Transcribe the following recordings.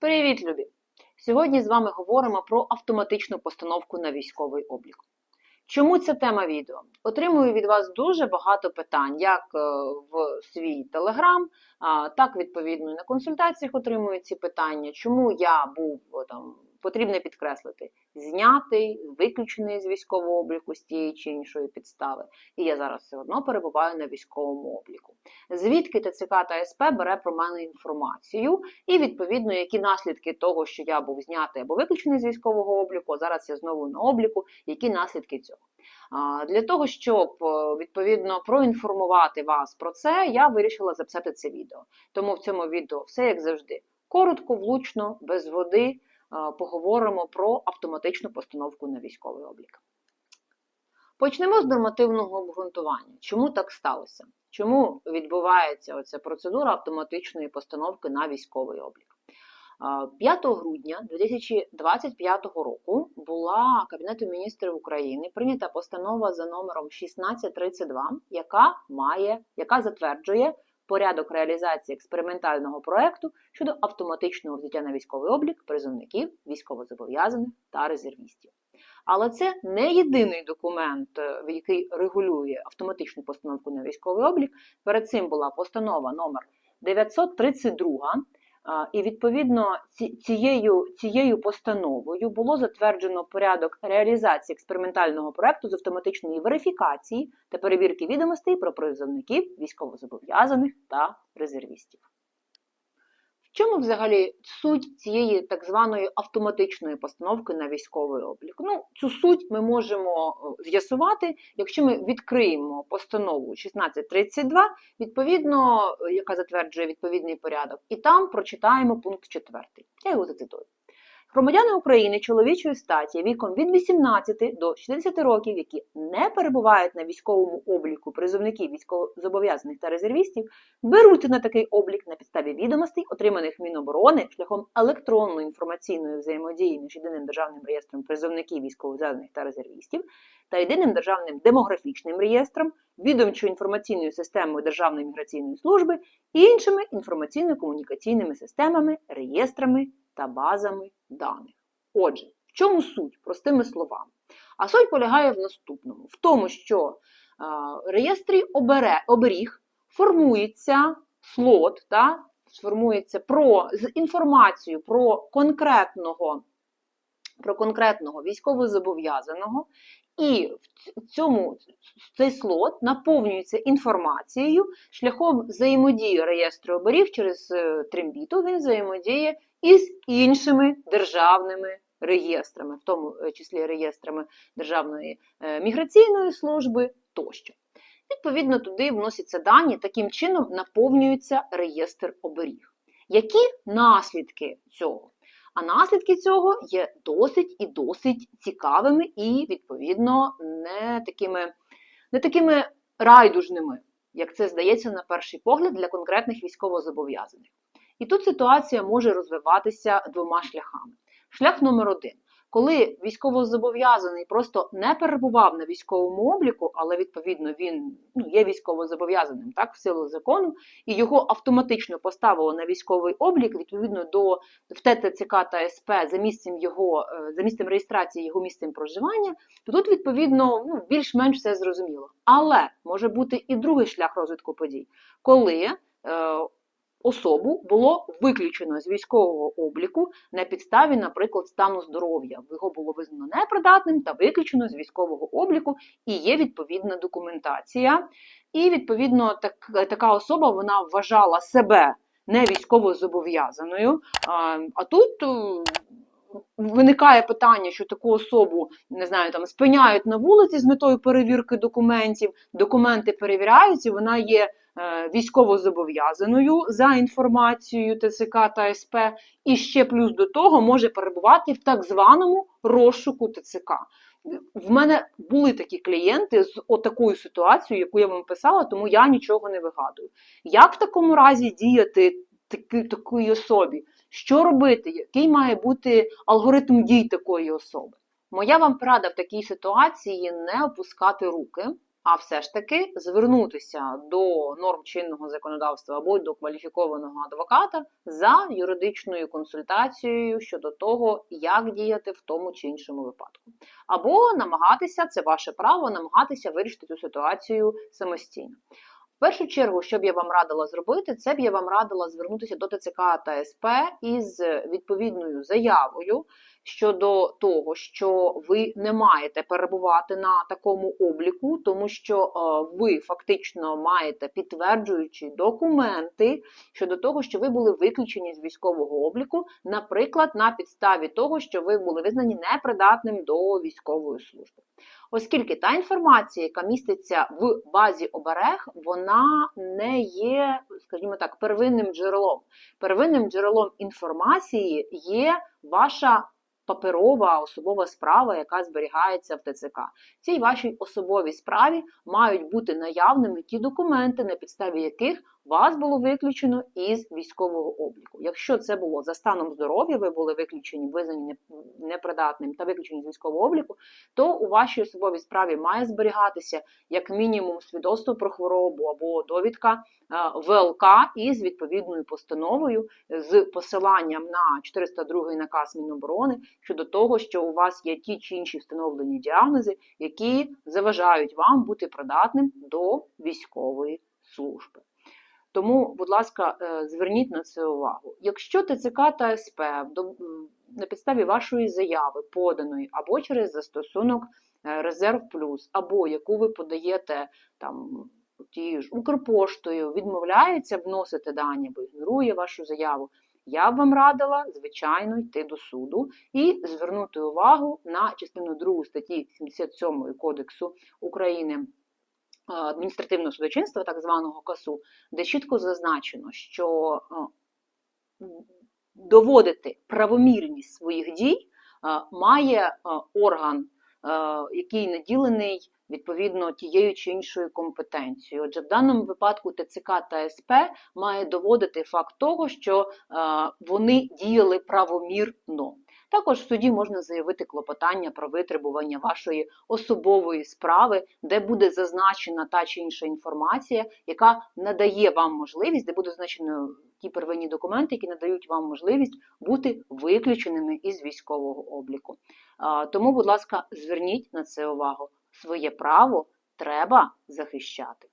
Привіт, любі! Сьогодні з вами говоримо про автоматичну постановку на військовий облік. Чому ця тема відео? Отримую від вас дуже багато питань, як е, в свій телеграм, так відповідно на консультаціях отримую ці питання. Чому я був там, потрібно підкреслити, знятий, виключений з військового обліку з тієї чи іншої підстави, і я зараз все одно перебуваю на військовому обліку. Звідки ТЦК та СП бере про мене інформацію, і відповідно, які наслідки того, що я був знятий або виключений з військового обліку, а зараз я знову на обліку, які наслідки цього. Для того, щоб е, відповідно проінформувати вас про це, я вирішила записати це відео. Тому в цьому відео все як завжди коротко, влучно, без води. Е, Поговоримо про автоматичну постановку на військовий облік. Почнемо з нормативного обґрунтування. Чому так сталося? Чому відбувається оця процедура автоматичної постановки на військовий облік? 5 грудня 2025 року була Кабінетом міністрів України прийнята постанова за номером 1632, яка має, яка затверджує порядок реалізації експериментального проекту щодо автоматичного взяття на військовий облік призовників, військовозобов'язаних та резервістів. Але це не єдиний документ, е, який регулює автоматичну постановку на військовий облік. Перед цим була постанова номер 932, а, і відповідно цією, цією постановою було затверджено порядок реалізації експериментального проекту з автоматичної верифікації та перевірки відомостей про призовників, військовозобов'язаних та резервістів. Чому взагалі суть цієї так званої автоматичної постановки на військовий облік? Ну, цю суть ми можемо е, з'ясувати, якщо ми відкриємо постанову 1632, відповідно, е, яка затверджує відповідний порядок, і там прочитаємо пункт 4. Я його зацитую. Громадяни України чоловічої статі віком від 18 до 60 років, які не перебувають на військовому обліку призовників військовозобов'язаних та резервістів, беруться на такий облік на підставі відомостей, отриманих Міноборони шляхом електронної інформаційної взаємодії між єдиним державним реєстром призовників військовозобов'язаних та резервістів та єдиним державним демографічним реєстром, відомчою інформаційною системою Державної міграційної служби і іншими інформаційно-комунікаційними системами, реєстрами та базами даних. Отже, в чому суть? Простими словами. А суть полягає в наступному: в тому, що е, реєстрі оберіг формується слот, та, сформується про, з інформацією про конкретного, про конкретного військовозобов'язаного, і в цьому цей слот наповнюється інформацією шляхом взаємодії реєстру оберіг через е, трембіту. Він взаємодіє із іншими державними реєстрами, в тому е, числі реєстрами Державної е, міграційної служби тощо. Відповідно, туди вносяться дані, таким чином наповнюється реєстр оберіг. Які наслідки цього? А наслідки цього є досить і досить цікавими і, відповідно, не такими, не такими райдужними, як це здається на перший погляд для конкретних військовозобов'язаних. І тут ситуація може розвиватися двома шляхами. Шлях номер один. Коли військовозобов'язаний просто не перебував на військовому обліку, але відповідно він ну, є військовозобов'язаним так, в силу закону, і його автоматично поставило на військовий облік відповідно до в ТТЦК та СП за місцем його е, за місцем реєстрації його місцем проживання, то тут відповідно ну, більш-менш все зрозуміло. Але може бути і другий шлях розвитку подій, коли е, особу було виключено з військового обліку на підставі, наприклад, стану здоров'я. Його було визнано непридатним та виключено з військового обліку, і є відповідна документація. І, відповідно, так, така особа вона вважала себе не військово зобов'язаною. А, а тут. е, Виникає питання, що таку особу не знаю, там спиняють на вулиці з метою перевірки документів, документи перевіряються, вона є військово-зобов'язаною за інформацією ТЦК та СП, і ще плюс до того може перебувати в так званому розшуку ТЦК. В мене були такі клієнти з отакою ситуацією, яку я вам писала, тому я нічого не вигадую. Як в такому разі діяти таки, такій особі? Що робити? Який має бути алгоритм дій такої особи? Моя вам порада в такій ситуації не опускати руки, а все ж таки звернутися до норм чинного законодавства або до кваліфікованого адвоката за юридичною консультацією щодо того, як діяти в тому чи іншому випадку. Або намагатися, це ваше право, намагатися вирішити цю ситуацію самостійно. В першу чергу, що б я вам радила зробити, це б я вам радила звернутися до ТЦК та СП із відповідною заявою щодо того, що ви не маєте перебувати на такому обліку, тому що е, ви фактично маєте підтверджуючі документи щодо того, що ви були виключені з військового обліку, наприклад, на підставі того, що ви були визнані непридатним до військової служби. Оскільки та інформація, яка міститься в базі оберег, вона не є, скажімо так, первинним джерелом. Первинним джерелом інформації є ваша паперова особова справа, яка зберігається в ТЦК. В цій вашій особовій справі мають бути наявними ті документи, на підставі яких вас було виключено із військового обліку. Якщо це було за станом здоров'я, ви були виключені, визнані непридатним та виключені з військового обліку, то у вашій особовій справі має зберігатися як мінімум свідоцтво про хворобу або довідка ВЛК із відповідною постановою з посиланням на 402 наказ Міноборони щодо того, що у вас є ті чи інші встановлені діагнози, які заважають вам бути придатним до військової служби. Тому, будь ласка, е, зверніть на це увагу. Якщо ТЦК та СП на підставі вашої заяви поданої або через застосунок е, Резерв Плюс, або яку ви подаєте там тією ж Укрпоштою, відмовляється вносити дані або ігнорує вашу заяву, я б вам радила, звичайно, йти до суду і звернути увагу на частину 2 статті 77 Кодексу України адміністративного судочинства, так званого КАСУ, де чітко зазначено, що доводити правомірність своїх дій має орган, який наділений відповідно тією чи іншою компетенцією. Отже, в даному випадку ТЦК та СП має доводити факт того, що вони діяли правомірно. Також в суді можна заявити клопотання про витребування вашої особової справи, де буде зазначена та чи інша інформація, яка надає вам можливість, де буде зазначено ті первинні документи, які надають вам можливість бути виключеними із військового обліку. Тому, будь ласка, зверніть на це увагу. Своє право треба захищати.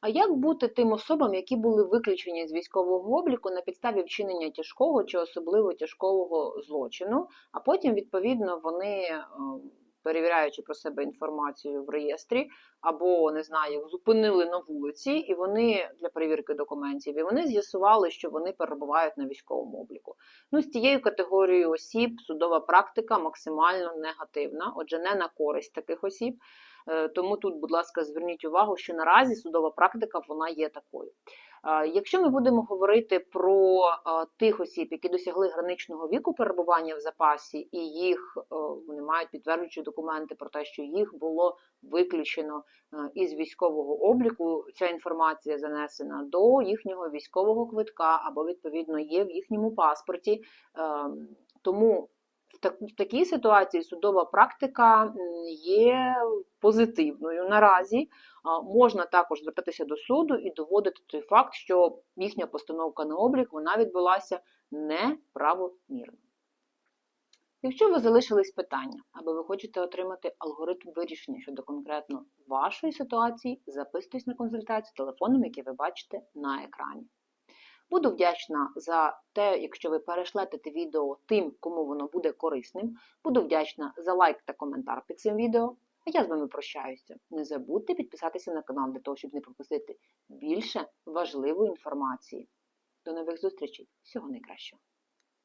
А як бути тим особам, які були виключені з військового обліку на підставі вчинення тяжкого чи особливо тяжкого злочину, а потім, відповідно, вони, е, перевіряючи про себе інформацію в реєстрі, або не знаю, їх зупинили на вулиці, і вони для перевірки документів, і вони з'ясували, що вони перебувають на військовому обліку. Ну, з тією категорією осіб судова практика максимально негативна, отже, не на користь таких осіб. Е, тому тут, будь ласка, зверніть увагу, що наразі судова практика вона є такою. Е, якщо ми будемо говорити про е, тих осіб, які досягли граничного віку перебування в запасі, і їх вони мають підтверджуючі документи про те, що їх було виключено із військового обліку, ця інформація занесена до їхнього військового квитка або відповідно є в їхньому паспорті. Тому в такій ситуації судова практика є позитивною наразі. Можна також звертатися до суду і доводити той факт, що їхня постановка на облік вона відбулася неправомірно. Якщо ви залишились питання, або ви хочете отримати алгоритм вирішення щодо конкретно вашої ситуації, записуйтесь на консультацію телефоном, який ви бачите на екрані. Буду вдячна за те, якщо ви перешлете це відео тим, кому воно буде корисним. Буду вдячна за лайк та коментар під цим відео. А я з вами прощаюся. Не забудьте підписатися на канал для того, щоб не пропустити більше важливої інформації. До нових зустрічей! Всього найкращого!